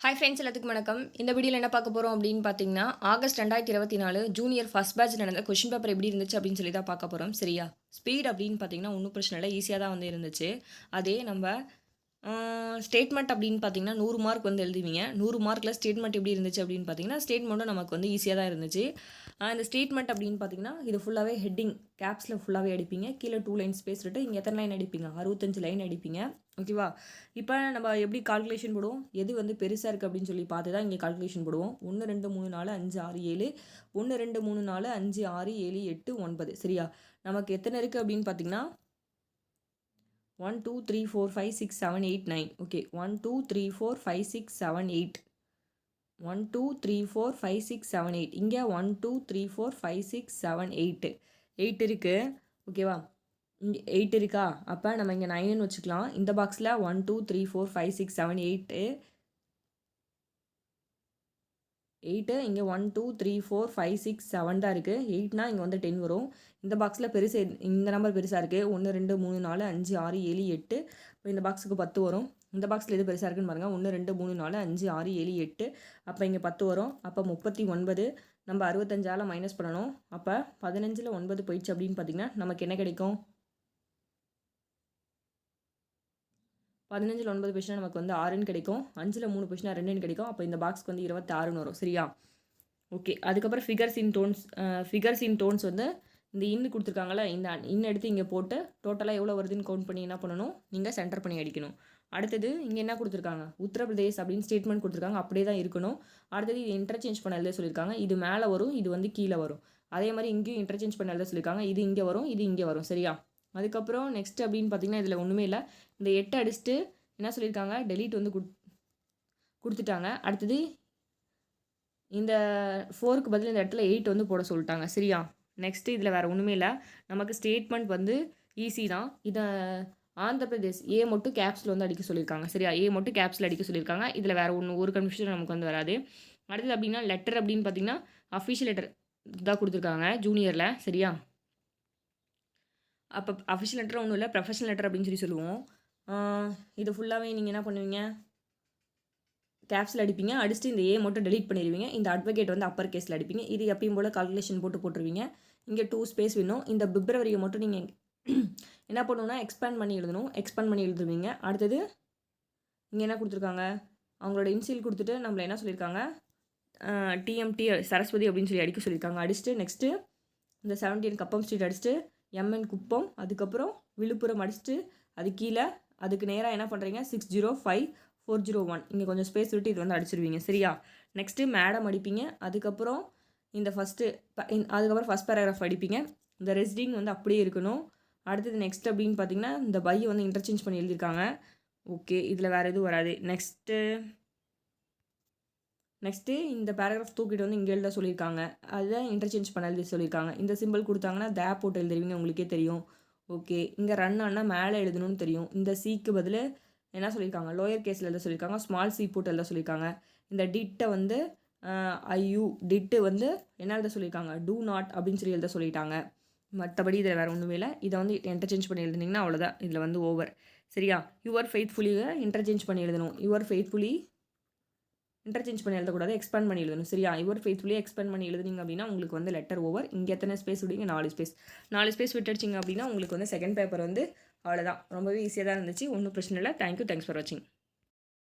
Hi friends எல்லாத்துக்கும் வணக்கம். இந்த வீடியோவில் என்ன பார்க்க போகிறோம் அப்படின்னு பார்த்தீங்கன்னா ஆகஸ்ட் ரெண்டாயிரத்தி இருபத்தி நாலு ஜூனியர் ஃபஸ்ட் பேட்ச் நடந்த கொஷின் பேப்பர் எப்படி இருந்துச்சு அப்படின்னு சொல்லி தான் பார்க்க போகிறோம் சரியா? ஸ்பீட் அப்படின்னு பார்த்தீங்கன்னா ஒன்றும் பிரச்சனை இல்லை. ஈஸியாக தான் வந்து இருந்துச்சு. அதே நம்ம ஸ்டேட்மெண்ட் அப்படின்னு பார்த்தீங்கன்னா நூறு மார்க் வந்து எழுதுவீங்க. நூறு மார்க்கில் ஸ்டேட்மெண்ட் எப்படி இருந்துச்சு அப்படின்னு பார்த்தீங்கன்னா ஸ்டேட்மெண்ட்டும் நமக்கு வந்து ஈஸியாக தான் இருந்துச்சு. இந்த ஸ்டேட்மெண்ட் அப்படின்னு பார்த்தீங்கன்னா இது ஃபுல்லாகவே ஹெட்டிங் கேப்ஸில் ஃபுல்லாகவே அடிப்பீங்க. கீழே டூ லைன்ஸ் பேசிட்டு இங்கே எத்தனை லைன் அடிப்பீங்க? அறுபத்தஞ்சு லைன் அடிப்பீங்க. ஓகேவா இப்போ நம்ம எப்படி கால்குலேஷன் போடுவோம்? எது வந்து பெருசாக இருக்குது அப்படின்னு சொல்லி பார்த்து தான் இங்கே கால்குலேஷன் போடுவோம். ஒன்று ரெண்டு மூணு நாலு அஞ்சு ஆறு ஏழு. ஒன்று ரெண்டு மூணு நாலு அஞ்சு ஆறு ஏழு எட்டு ஒன்பது. சரியா? நமக்கு எத்தனை இருக்குது அப்படின்னு பார்த்தீங்கன்னா one two three four five six seven eight nine okay one two three four five six seven eight one two three four five six seven eight இங்கே one two three four five six seven eight eight இருக்குது ஓகேவா இங்கே eight இருக்கா? அப்போ நம்ம இங்கே nine வச்சுக்கலாம். இந்த பாக்ஸில் one two three four five six seven eight eight இங்கே one two three four five six seven தான் இருக்குது எயிட்னா இங்கே வந்து டென் வரும். இந்த பாக்ஸில் பெருசு இந்த நம்பர் பெருசாக இருக்குது ஒன்று ரெண்டு மூணு நாலு அஞ்சு ஆறு ஏழு எட்டு. இந்த பாக்ஸுக்கு பத்து வரும். இந்த பாக்ஸில் எது பெருசாக இருக்குன்னு பாருங்கள் ஒன்று ரெண்டு மூணு நாலு அஞ்சு ஆறு ஏழு எட்டு. அப்போ இங்கே பத்து வரும். அப்போ முப்பத்தி ஒன்பது. நம்ம அறுபத்தஞ்சால் மைனஸ் பண்ணணும். அப்போ பதினஞ்சில் ஒன்பது போயிடுச்சு அப்படின்னு பார்த்திங்கன்னா நமக்கு என்ன கிடைக்கும்? பதினஞ்சில் ஒன்பது கொஷினாக நமக்கு வந்து ஆறுன்னு கிடைக்கும். அஞ்சில் மூணு கொஷினாக ரெண்டுன்னு கிடைக்கும். அப்போ இந்த பாக்ஸ்க்கு வந்து இருபத்தாறுன்னு வரும். சரியா? ஓகே அதுக்கப்புறம் figures in tones figures in tones வந்து இந்த இன்னு கொடுத்துருக்காங்களே இந்த இன்னு எடுத்து இங்கே போட்டு டோட்டலாக எவ்வளோ வருதுன்னு கவுண்ட் பண்ணி என்ன பண்ணணும்? நீங்கள் சென்டர் பண்ணி அடிக்கணும். அடுத்தது இங்கே என்ன கொடுத்துருக்காங்க? உத்தரப்பிரதேஷ் அப்படின்னு ஸ்டேட்மெண்ட் கொடுத்துருக்காங்க. அப்படியே தான் இருக்கணும். அடுத்தது இது இன்டர்சேஞ்ச் பண்ண எழுத சொல்லியிருக்காங்க. இது மேலே வரும் இது வந்து கீழே வரும். அதே மாதிரி இங்கேயும் இன்டர்சேஞ்ச் பண்ண எழுத சொல்லியிருக்காங்க. இது இங்கே வரும் இது இங்கே வரும். சரியா? அதுக்கப்புறம் நெக்ஸ்ட் அப்படின்னு பார்த்தீங்கன்னா இதில் ஒன்றுமே இல்லை. இந்த எட்டு அடிச்சுட்டு என்ன சொல்லியிருக்காங்க? டெலீட் வந்து குட் கொடுத்துட்டாங்க. அடுத்தது இந்த ஃபோருக்கு பதில் இந்த இடத்துல எயிட் வந்து போட சொல்லிட்டாங்க. சரியா? நெக்ஸ்ட்டு இதில் வேறு ஒன்றுமே இல்லை. நமக்கு ஸ்டேட்மெண்ட் வந்து ஈஸி தான். இதை ஆந்திர பிரதேஷ் ஏ மட்டும் கேப்ஸில் வந்து அடிக்க சொல்லியிருக்காங்க. சரியா? ஏ மட்டும் கேப்ஸில் அடிக்க சொல்லியிருக்காங்க. இதில் வேறு ஒன்று ஒரு கன்ஃபியூஷன் நமக்கு வந்து வராது. அடுத்தது அப்படின்னா லெட்டர் அப்படின்னு பார்த்தீங்கன்னா அஃபிஷியல் லெட்டர் தான் கொடுத்துருக்காங்க ஜூனியரில் சரியா? அப்போ அஃபிஷியல் லெட்டர் ஒன்றும் இல்லை ப்ரொஃபஷனல் லெட்டர் அப்படின்னு சொல்லி சொல்லுவோம். இது ஃபுல்லாகவே நீங்கள் என்ன பண்ணுவீங்க? கேப்ஸில் அடிப்பீங்க. அடிச்சுட்டு இந்த ஏ மட்டும் டெலீட் பண்ணிடுவீங்க. இந்த அட்வொகேட் வந்து அப்பர் கேஸில் அடிப்பீங்க. இது எப்பயும் போல் கால்குலேஷன் போட்டு போட்டுருவீங்க. இங்கே டூ ஸ்பேஸ் வேணும். இந்த பிப்ரவரியை மட்டும் நீங்கள் என்ன பண்ணணும்னா எக்ஸ்பேண்ட் பண்ணி எழுதணும். எக்ஸ்பேண்ட் பண்ணி எழுதுவீங்க. அடுத்தது இங்கே என்ன கொடுத்துருக்காங்க? அவங்களோட இன்சியல் கொடுத்துட்டு நம்மளை என்ன சொல்லியிருக்காங்க? டிஎம்டி சரஸ்வதி அப்படின்னு சொல்லி அடிக்க சொல்லியிருக்காங்க. அடிச்சுட்டு நெக்ஸ்ட்டு இந்த செவன்டீன் கப்பம் ஸ்ட்ரீட் அடிச்சுட்டு எம்என் குப்பம் அதுக்கப்புறம் விழுப்புரம் அடிச்சுட்டு அது கீழே அதுக்கு நேராக என்ன பண்ணுறீங்க six zero five four zero one இங்கே கொஞ்சம் ஸ்பேஸ் விட்டு இது வந்து அடிச்சிருவீங்க. சரியா? நெக்ஸ்ட்டு மேடம் அடிப்பீங்க. அதுக்கப்புறம் இந்த ஃபஸ்ட்டு அதுக்கப்புறம் ஃபஸ்ட் பேராகிராஃப் அடிப்பீங்க. இந்த ரெஸ்டிங் வந்து அப்படியே இருக்கணும். அடுத்தது நெக்ஸ்ட் அப்படின்னு பார்த்தீங்கன்னா இந்த பையை வந்து இன்டர்சேஞ்ச் பண்ணி எழுதியிருக்காங்க. ஓகே இதில் வேறு எதுவும் வராது. நெக்ஸ்ட்டு நெக்ஸ்ட்டு இந்த பேராகிராஃப் தூக்கிட்டு வந்து இங்கே எழுத சொல்லியிருக்காங்க. அதை இன்டர்சேஞ்ச் பண்ண எழுதி சொல்லியிருக்காங்க. இந்த சிம்பிள் கொடுத்தாங்கன்னா தே போட்டு எழுதுருவீங்க உங்களுக்கே தெரியும். ஓகே இங்கே ரன் ஆனால் மேலே எழுதணும்னு தெரியும். இந்த சிக்கு பதில் என்ன சொல்லியிருக்காங்க? லோயர் கேஸில் எழுத சொல்லியிருக்காங்க. ஸ்மால் சி போட்டு எழுத சொல்லியிருக்காங்க. இந்த டிட்டை வந்து ஐயூ டிட்டு வந்து என்ன எழுத சொல்லியிருக்காங்க? டூ நாட் அப்படின்னு சொல்லி எழுத சொல்லிட்டாங்க. மற்றபடி இதில் வேறு ஒன்றுமே இல்லை. இதை வந்து இன்டர்சேஞ்ச் பண்ணி எழுதுனீங்கன்னா அவ்வளோதான் இதில் வந்து ஓவர் சரியா? யுவர் ஃபெய்த்ஃபுல்லியை இன்டர்சேஞ்ச் பண்ணி எழுதணும். யுவர் ஃபெய்த்ஃபுல்லி இன்டர்சேஞ்ச் பண்ணி எழுதக்கூடாது எக்ஸ்பேண்ட் பண்ணி எழுதணும். சரியா? இவர் ஃபேஸ்ஃபுல்லியே எக்ஸ்பேண்ட் பண்ணி எழுதுனீங்க அப்படின்னா உங்களுக்கு வந்து லெட்டர் ஓவர் இங்கே எத்தனை ஸ்பேஸ் விடுங்க நாலு ஸ்பேஸ் நாலு ஸ்பேஸ் விட்டுடுச்சிங்க அப்படின்னா உங்களுக்கு வந்து செகண்ட் பேப்பர் வந்து அவ்வளோதான் ரொம்பவே ஈஸியாக தான் இருந்துச்சு. ஒன்றும் பிரச்சனை இல்லை. தேங்க்யூ தேங்க்ஸ் ஃபார் வாட்சிங்